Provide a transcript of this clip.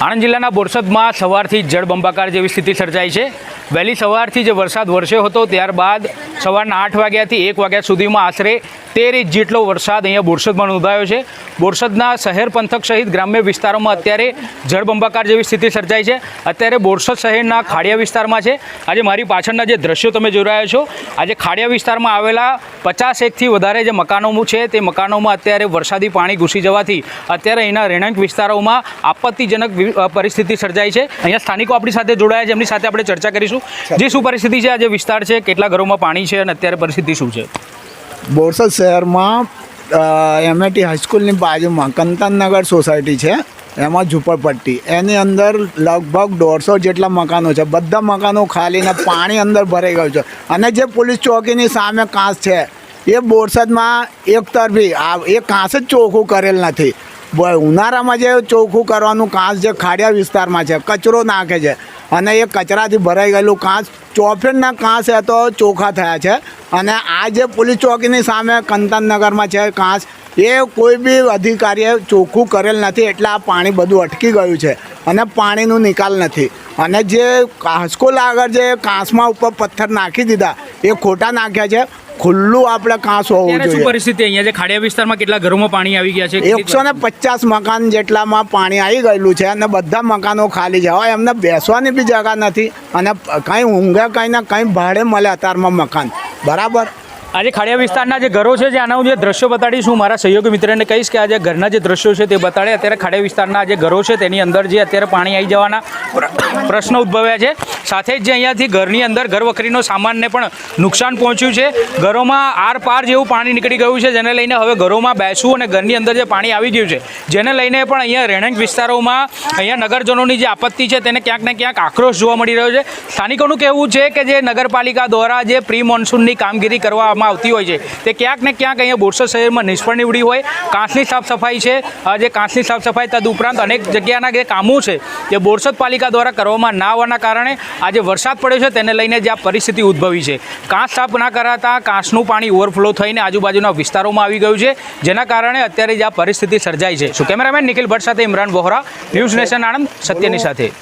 આણંદ જિલ્લાના બોરસદમાં સવારથી જળબંબાકાર જેવી સ્થિતિ સર્જાઈ છે. વહેલી સવારથી જે વરસાદ વરસ્યો હતો, ત્યારબાદ સવારના આઠ વાગ્યાથી એક વાગ્યા સુધીમાં આશરે તેર ઇંચ જેટલો વરસાદ અહીંયા બોરસદમાં નોંધાયો છે. બોરસદના શહેર પંથક સહિત ગ્રામ્ય વિસ્તારોમાં અત્યારે જળબંબાકાર જેવી સ્થિતિ સર્જાઈ છે. અત્યારે બોરસદ શહેરના ખાડિયા વિસ્તારમાં છે. આજે મારી પાછળના જે દ્રશ્યો તમે જોઈ રહ્યા છો આજે ખાડિયા વિસ્તારમાં આવેલા પચાસ એકથી વધારે જે મકાનો છે તે મકાનોમાં અત્યારે વરસાદી પાણી ઘૂસી જવાથી અત્યારે અહીંના રહેણાંક વિસ્તારોમાં આપત્તિજનક પરિસ્થિતિ સર્જાઈ છે. અહીંયા સ્થાનિકો આપણી સાથે જોડાયા છે. એમની સાથે આપણે ચર્ચા કરીશું. જે શું પરિસ્થિતિ છે આ જે વિસ્તાર છે કેટલા ઘરોમાં પાણી છે અને અત્યારે પરિસ્થિતિ શું છે? બોરસદ શહેરમાં એમએટી હાઈસ્કૂલની બાજુમાં કંતનનગર સોસાયટી છે. એમાં ઝૂંપડપટ્ટી. એની અંદર લગભગ દોઢસો જેટલા મકાનો છે. બધા મકાનો ખાલીને પાણી અંદર ભરાઈ ગયું છે. અને જે પોલીસ ચોકીની સામે કાંસ છે, એ બોરસદમાં એક તરફી આ, એ કાંસ જ ચોખ્ખું કરેલ નથી. ઉનાળામાં જે ચોખ્ખું કરવાનું કાંસ જે ખાડિયા વિસ્તારમાં છે, કચરો નાખે છે. અને એ કચરાથી ભરાઈ ગયેલું કાંસ ચોફેરના કાંસ એ તો ચોખ્ખા થયા છે. અને આ જે પોલીસ ચોકીની સામે કંતનનગરમાં છે કાંસ, એ કોઈ બી અધિકારીએ ચોખ્ખું કરેલ નથી, એટલે આ પાણી બધું અટકી ગયું છે અને પાણીનું નિકાલ નથી. અને જે હાઈસ્કૂલ આગળ જે કાંસમાં ઉપર પથ્થર નાખી દીધા, એ ખોટા નાખ્યા છે. ખુલ્લું આપણે કાંસ હોવું અત્યારે શું જોઈએ. પરિસ્થિતિ અહીંયા જે ખાડિયા વિસ્તારમાં કેટલા ઘરોમાં પાણી આવી ગયા છે એકસો ને પચાસ મકાન જેટલામાં પાણી આવી ગયેલું છે અને બધા મકાનો ખાલી છે. હવે એમને બેસવાની બી જગા નથી અને કંઈ ઊંઘે કંઈ ના કંઈ ભાડે મળે અત્યારમાં મકાન. બરાબર? આજે ખાડિયા વિસ્તારના જે ઘરો છે જે આના હું જે દ્રશ્યો બતાડીશ હું મારા સહયોગી મિત્રને કહીશ કે આજે ઘરના જે દ્રશ્યો છે તે બતાડે. અત્યારે ખાડિયા વિસ્તારના જે ઘરો છે તેની અંદર જે અત્યારે પાણી આવી જવાના પ્ર- પ્રશ્ન ઉદ્ભવ્યા છે. સાથે જ જે અહીંયાથી ઘરની અંદર ઘર વખરીનો સામાનને પણ નુકસાન પહોંચ્યું છે. ઘરોમાં આર પાર જેવું પાણી નીકળી ગયું છે, જેને લઈને હવે ઘરોમાં બેસવું અને ઘરની અંદર જે પાણી આવી ગયું છે, જેને લઈને પણ અહીંયા રહેણાંક વિસ્તારોમાં અહીંયા નગરજનોની જે આપત્તિ છે, તેને ક્યાંક ને ક્યાંક આક્રોશ જોવા મળી રહ્યો છે. સ્થાનિકોનું કહેવું છે કે જે નગરપાલિકા દ્વારા જે પ્રી મોન્સૂનની કામગીરી કરવામાં આવતી હોય છે, તે ક્યાંક ને ક્યાંક અહીંયા બોરસદ શહેરમાં નિષ્ફળ નીવડી હોય. કાંસની સાફ સફાઈ છે જે કાંસની સાફ સફાઈ તદુપરાંત અનેક જગ્યાના જે કામો છે જે બોરસદ પાલિકા દ્વારા કરવામાં ના આવવાના કારણે આજે વરસાદ પડ્યો છે, તેને લઈને જે આ પરિસ્થિતિ ઉદ્ભવી છે. કાંસ સાફ ના કરાતા, કાંસનું પાણી ઓવરફ્લો થઈને આજુબાજુના વિસ્તારોમાં આવી ગયું છે, જેના કારણે અત્યારે જે આ પરિસ્થિતિ સર્જાઈ છે. શું કેમેરામેન નિખિલ ભટ્ટ સાથે ઇમરાન વોહરા, ન્યૂઝ નેશન આણંદ, સત્યની સાથે.